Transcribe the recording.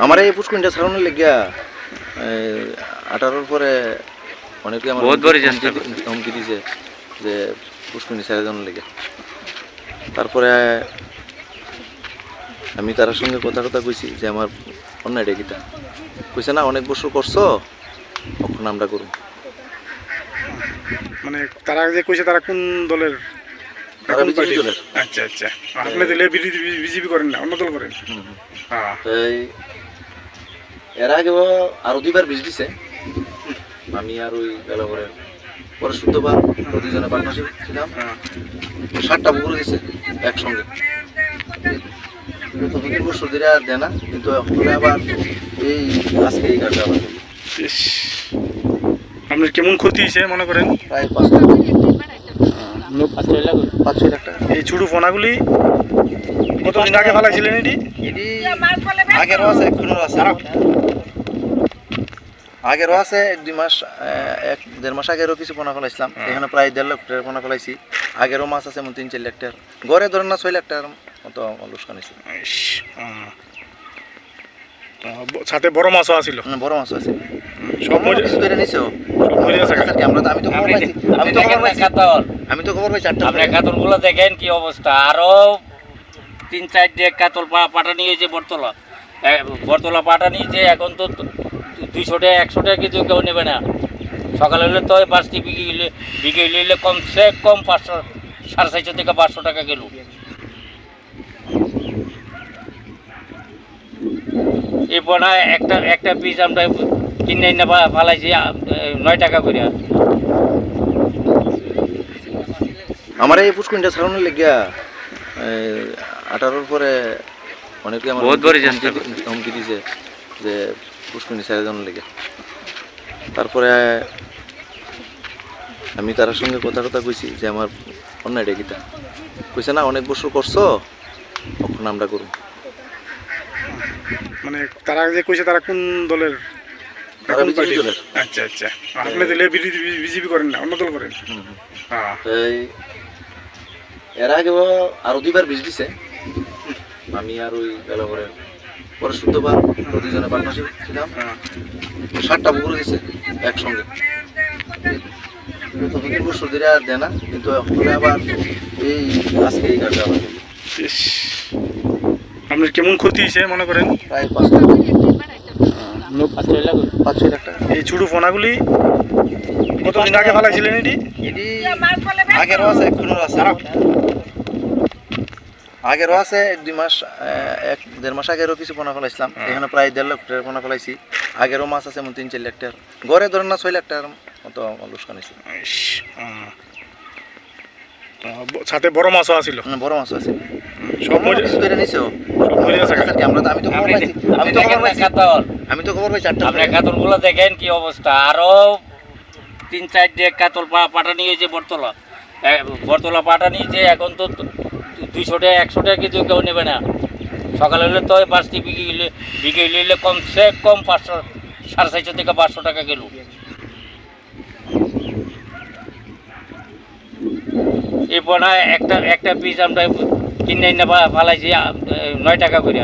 আমার এই পুষ্কুনটা ছাড়ানোর লেগিয়া আঠারোর পরে অনেকে আমার বহুত বড় হুমকি- চেষ্টা হুমকি- দিছে যে পুষ্কুনি ছেড়ে দেওয়ার লেগে তারপরে আমি তার সঙ্গে কথা কথা কইছি যে আমার অন্যায়টা কিটা। কইছে না অনেক বছর করছ তখন আমরা করুন মানে তারা যে কইছে তারা কোন দলের। আচ্ছা আচ্ছা। আপনি দিলে বিজেপি করেন না অন্য দল করেন। হ্যাঁ। এই এর আগে আরও দুইবার বীজ দিছে। আমি আর ওই গেল পরে পরে শুদ্ধবার দুজনে পার্টনারশিপ ছিলাম। হ্যাঁ সাতটা পুকুর দিছে একসঙ্গে। তো দুদিন বছর ধরে আর দেয় না কিন্তু এখন আবার এই আজকে এই কাজটা আবার। আপনার কেমন ক্ষতি হয়েছে মনে করেন? প্রায় পাঁচ লাখ পাঁচ ছয় লাখ টাকা। এই ছোটো ফোনাগুলি কতদিন আগে ফেলাইছিলেন এটি? এটি আগেরও আছে এখনও আছে। আগেরও আছে এক দুই মাস এক দেড় মাস আগেরও কিছু পোনা ফেলাইছিলাম। এখানে প্রায় দেড় লাখ টাকার পোনা ফেলাইছি। আগেরও মাছ আছে এমন তিন চার লাখ টাকার। গড়ে ধরেন না ছয় লাখ টাকার মতো লোকসান হয়েছে। হ্যাঁ। সাথে বড় মাছও আছিল। বড় মাছ আছে। সব নিছো? আমরা তো আমি তো খবর পাইছি। আমি তো খবর পাইছি। আমি তো খবর পাইছি আটটা আপনি কাতলগুলো দেখেন কি অবস্থা। আরও তিন চার ডেক কাতল পাটা নিয়েছে বটতলা। এ, বটতলা পাটা নিয়েছে এখন তো দুইশো টাকা একশো টাকা কিছু কেউ নেবে না। সকালে হলে তো পাঁচটি বিকে গেলে বিকে গেলে কমসে কম পাঁচশো সাড়ে চারশো থেকে পাঁচশো টাকা কিলো। এই পোনা একটা একটা পিস আমরা কিনে ফা- ফালাইছি নয় টাকা করে। আমার এই পুষ্কুনটা ছাড়ানোর লেগিয়া আঠারোর পরে অনেকে আমার বহুত বড় হুমকি- চেষ্টা হুমকি- হুমকি দিছে যে পুষ্কুনি ছেড়ে দেওয়ার লেগে। তারপরে আমি তার সঙ্গে কথা কথা কইছি যে আমার অন্যায়টা কিটা কইছে না অনেক বছর করছ কখন আমরা করুন মানে তারা যে কইছে তারা কোন দলের। আচ্ছা আচ্ছা। আপনি দিলে বিজেপি করেন না অন্য দল করেন। হ্যাঁ। এর আগে আরও দুইবার বীজ দিছে। আমি আর ওই গেল পরে পরে শুদ্ধবার দুজনে পার্টনারশিপ ছিলাম। সাতটা পুকুর দিছে একসঙ্গে। তো বছর ধরে আর দেয় না কিন্তু এখন আবার এই আজকে এই কাজটা আবার দিল। ইস। আপনার কেমন ক্ষতি হয়েছে মনে করেন? প্রায় পাঁচ পাঁচ ছয় লাখ টাকা এই ছোটো ফোনাগুলি কতদিন আগে ফেলাইছিলেন এটি? এটি আগেরও আছে। আগেরও আছে এক দুই মাস এক দেড় মাস আগেরও কিছু পোনা ফেলাইছিলাম। এখানে প্রায় দেড় লাখ টাকার পোনা ফেলাইছি। আগেরও মাছ আছে এমন তিন চার লাখ টাকার। গড়ে ধরেন না ছয় লাখ টাকার মতো লোকসান হয়েছে হ্যাঁ। সাথে বড় মাছও আছিল। বড় মাছ আছে। সব ধরে নিছো? মরে আমরা আমি তো খবর পাইছি। আমি তো খবর পাইছি। আমি তো খবর পাইছি আপনি গুলো দেখেন কি অবস্থা। আরও তিন চার ডেক কাতল পা- পাটা নিয়েছে বটতলা। এ, বটতলা পাটা নিয়েছে এখন তো দুইশো টাকা, একশো টাকা কিন্তু কেউ নেবে না। সকালে হলে তো পাঁচটি বিকে গেলে বিকে কম কমসে কম পাঁচশো, সাড়ে চারশো থেকে পাঁচশো টাকা কিলো এরপর একটা একটা পিস আমরা কিনে ফা- ফালাইছি নয় টাকা করে।